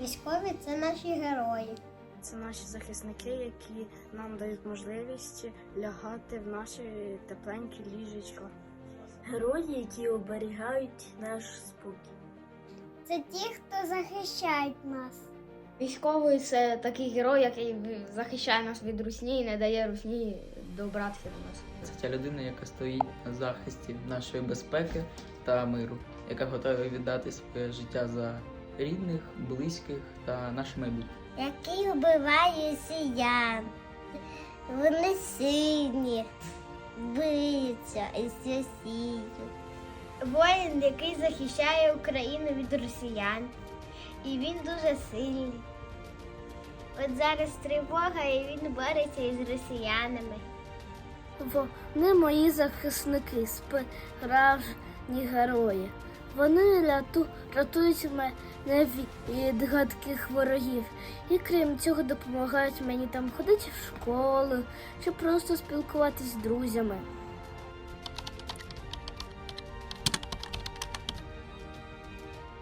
Військові це наші герої. Це наші захисники, які нам дають можливість лягати в наші тепленькі ліжечка. Герої, які оберігають наш спокій. Це ті, хто захищають нас. Військовий це такий герой, який захищає нас від русні і не дає русні добратися до нас. Це ця людина, яка стоїть на захисті нашої безпеки та миру, яка готова віддати своє життя за рідних, близьких та наше майбутнє. Який вбиває сіян. Вони сильні, биться і сіють. Воїн, який захищає Україну від росіян. І він дуже сильний. От зараз тривога, і він бореться із росіянами. Вони мої захисники, справжні герої. Вони ряту, рятують мене від гадких ворогів. І крім цього, допомагають мені там ходити в школу чи просто спілкуватись з друзями.